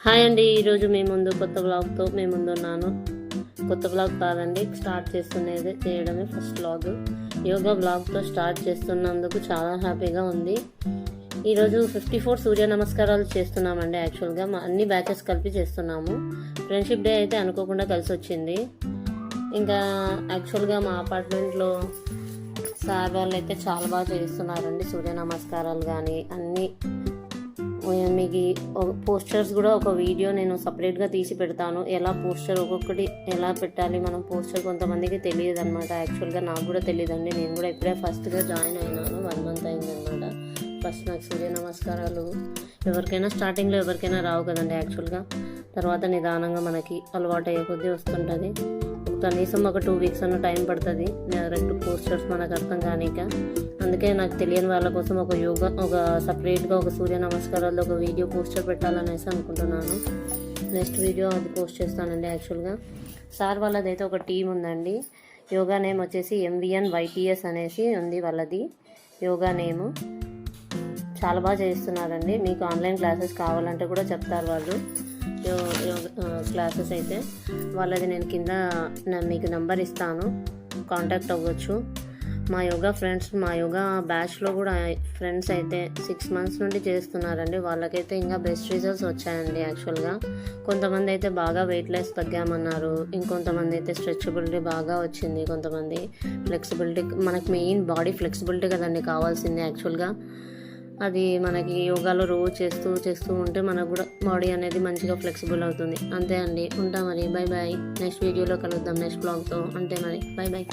Hi అండి ఈరోజు మీ ముందు కొత్త బ్లాగ్తో మీ ముందు ఉన్నాను. కొత్త బ్లాగ్ కాదండి స్టార్ట్ చేస్తున్నది చేయడమే ఫస్ట్ బ్లాగ్ యోగా బ్లాగ్తో స్టార్ట్ చేస్తున్నందుకు చాలా హ్యాపీగా ఉంది. ఈరోజు ఫిఫ్టీ ఫోర్ సూర్య నమస్కారాలు చేస్తున్నామండి యాక్చువల్గా మా అన్ని బ్యాచెస్ కలిపి చేస్తున్నాము. ఫ్రెండ్షిప్ డే అయితే అనుకోకుండా కలిసి వచ్చింది. ఇంకా యాక్చువల్గా మా అపార్ట్మెంట్లో సార్ వాళ్ళు అయితే చాలా బాగా చేస్తున్నారండి సూర్య నమస్కారాలు కానీ అన్నీ మీకు పోస్టర్స్ కూడా ఒక వీడియో నేను సపరేట్గా తీసి పెడతాను. ఎలా పోస్టర్ ఒక్కొక్కటి ఎలా పెట్టాలి మనం పోస్టర్ కొంతమందికి తెలియదు అనమాట యాక్చువల్గా నాకు కూడా తెలియదండి. నేను కూడా ఇప్పుడే ఫస్ట్గా జాయిన్ అయినాను. వన్ మంత్ అయింది అనమాట ఫస్ట్ నాకు సూర్య నమస్కారాలు. ఎవరికైనా స్టార్టింగ్లో ఎవరికైనా రావు కదండి యాక్చువల్గా తర్వాత నిదానంగా మనకి అలవాటు అయ్యే కొద్దీ వస్తుంటుంది. కనీసం ఒక టూ వీక్స్ అన్న టైం పడుతుంది. రెండు పోస్టర్స్ మనకు అర్థం కానిక. అందుకే నాకు తెలియని వాళ్ళ కోసం ఒక యోగా ఒక సపరేట్గా ఒక సూర్య నమస్కారాల్లో ఒక వీడియో పోస్టర్ పెట్టాలనేసి అనుకుంటున్నాను. నెక్స్ట్ వీడియో అది పోస్ట్ చేస్తానండి యాక్చువల్గా సార్ వాళ్ళదైతే ఒక టీం ఉందండి. యోగా నేమ్ వచ్చేసి ఎంవిఎన్ వైటీఎస్ అనేసి ఉంది వాళ్ళది. యోగా నేము. చాలా బాగా చేయిస్తున్నారండి మీకు ఆన్లైన్ క్లాసెస్ కావాలంటే కూడా చెప్తారు వాళ్ళు. యో- క్లాసెస్ అయితే. వాళ్ళది నేను కింద మీకు నంబర్ ఇస్తాను. కాంటాక్ట్ అవ్వచ్చు. మా యోగా ఫ్రెండ్స్ మా యోగా బ్యాచ్లో కూడా ఫ్రెండ్స్ అయితే సిక్స్ మంత్స్ నుండి చేస్తున్నారండి. వాళ్ళకైతే ఇంకా బెస్ట్ రిజల్ట్స్ వచ్చాయండి యాక్చువల్గా కొంతమంది అయితే బాగా వెయిట్ లెస్ తగ్గామన్నారు. ఇంకొంతమంది అయితే స్ట్రెచబిలిటీ బాగా వచ్చింది. కొంతమంది ఫ్లెక్సిబిలిటీ మనకు మెయిన్ బాడీ ఫ్లెక్సిబిలిటీ కదండి కావాల్సింది యాక్చువల్గా అది మనకి యోగాలో రోజు చేస్తూ చేస్తూ ఉంటే మనకు కూడా బాడీ అనేది మంచిగా ఫ్లెక్సిబుల్ అవుతుంది. అంతే అండి. ఉంటా మరి. బై బాయ్ నెక్స్ట్ వీడియోలో కలుద్దాం. నెక్స్ట్ బ్లాగ్తో అంతే మరి. Bye bye